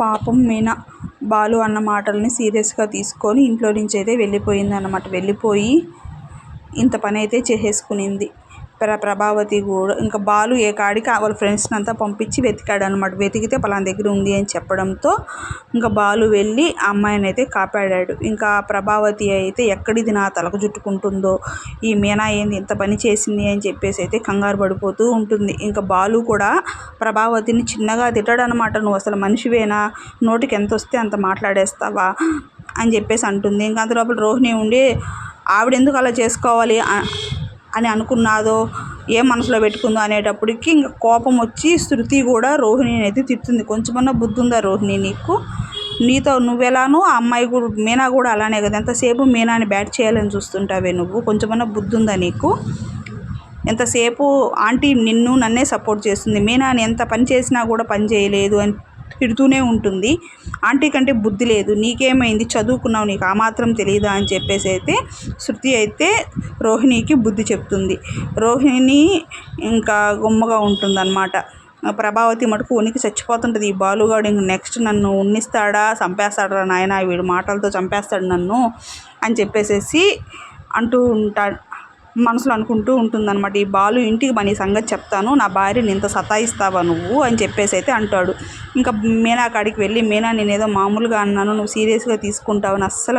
పాపం మీనా బాలు అన్న మాటల్ని సీరియస్గా తీసుకొని ఇంట్లో నుంచి అయితే వెళ్ళిపోయింది అన్నమాట వెళ్ళిపోయి ఇంత పని అయితే చేసేసుకునింది. ప్ర ప్రభావతి కూడా ఇంకా బాలు ఏ కాడికి వాళ్ళ ఫ్రెండ్స్ని అంతా పంపించి వెతికాడు అనమాట వెతికితే పలానా దగ్గర ఉంది అని చెప్పడంతో ఇంకా బాలు వెళ్ళి ఆ అమ్మాయిని అయితే కాపాడాడు. ఇంకా ప్రభావతి అయితే ఎక్కడిది నా తలకు జుట్టుకుంటుందో ఈ మీనా ఏంది ఇంత పని చేసింది అని చెప్పేసి అయితే కంగారు పడిపోతూ ఉంటుంది. ఇంకా బాలు కూడా ప్రభావతిని చిన్నగా తిట్టాడు అనమాట నువ్వు అసలు మనిషివేనా? నోటికి ఎంత వస్తే అంత మాట్లాడేస్తావా? అని చెప్పేసి అంటుంది. ఇంకా అంత లోపల రోహిణి ఉండి ఆవిడ ఎందుకు అలా చేసుకోవాలి? అని అనుకున్నాదో ఏ మనసులో పెట్టుకుందో అనేటప్పటికి ఇంకా కోపం వచ్చి శృతి కూడా రోహిణిని అయితే తిడుతుంది కొంచెమన్నా బుద్ధి ఉందా రోహిణి నీకు? నీతో నువ్వెలానో ఆ అమ్మాయి కూడా మీనా కూడా అలానే కదా. ఎంతసేపు మీనాని బ్యాట్ చేయాలని చూస్తుంటావే నువ్వు? కొంచెమన్నా బుద్ధి ఉందా నీకు? ఎంతసేపు ఆంటీ నిన్ను నన్నే సపోర్ట్ చేస్తుంది. మీనాని ఎంత పని చేసినా కూడా పని చేయలేదు అని తిడుతూనే ఉంటుంది. ఆంటీ కంటే బుద్ధి లేదు. నీకేమైంది? చదువుకున్నావు నీకు. ఆ మాత్రం తెలియదా అని చెప్పేసి అయితే శృతి అయితే రోహిణికి బుద్ధి చెప్తుంది. రోహిణి ఇంకా గుమ్మగా ఉంటుందన్నమాట. ప్రభావతి మటుకు ఉనికి చచ్చిపోతుంటుంది. ఈ బాలుగాడు ఇంక నెక్స్ట్ నన్ను ఉన్నిస్తాడా? చంపేస్తాడా నాయన? వీడు మాటలతో చంపేస్తాడు నన్ను అని చెప్పేసేసి అంటూ ఉంటాడు మనసులో అనుకుంటూ ఉంటుందన్నమాట ఈ బాలు ఇంటికి పని సంగతి చెప్తాను నా భార్యని ఇంత సతాయిస్తావా నువ్వు? అని చెప్పేసి అయితే అంటాడు. ఇంకా మీనా కాడికి వెళ్ళి మీనా నేనేదో మామూలుగా అన్నాను నువ్వు సీరియస్గా తీసుకుంటావని అస్సలు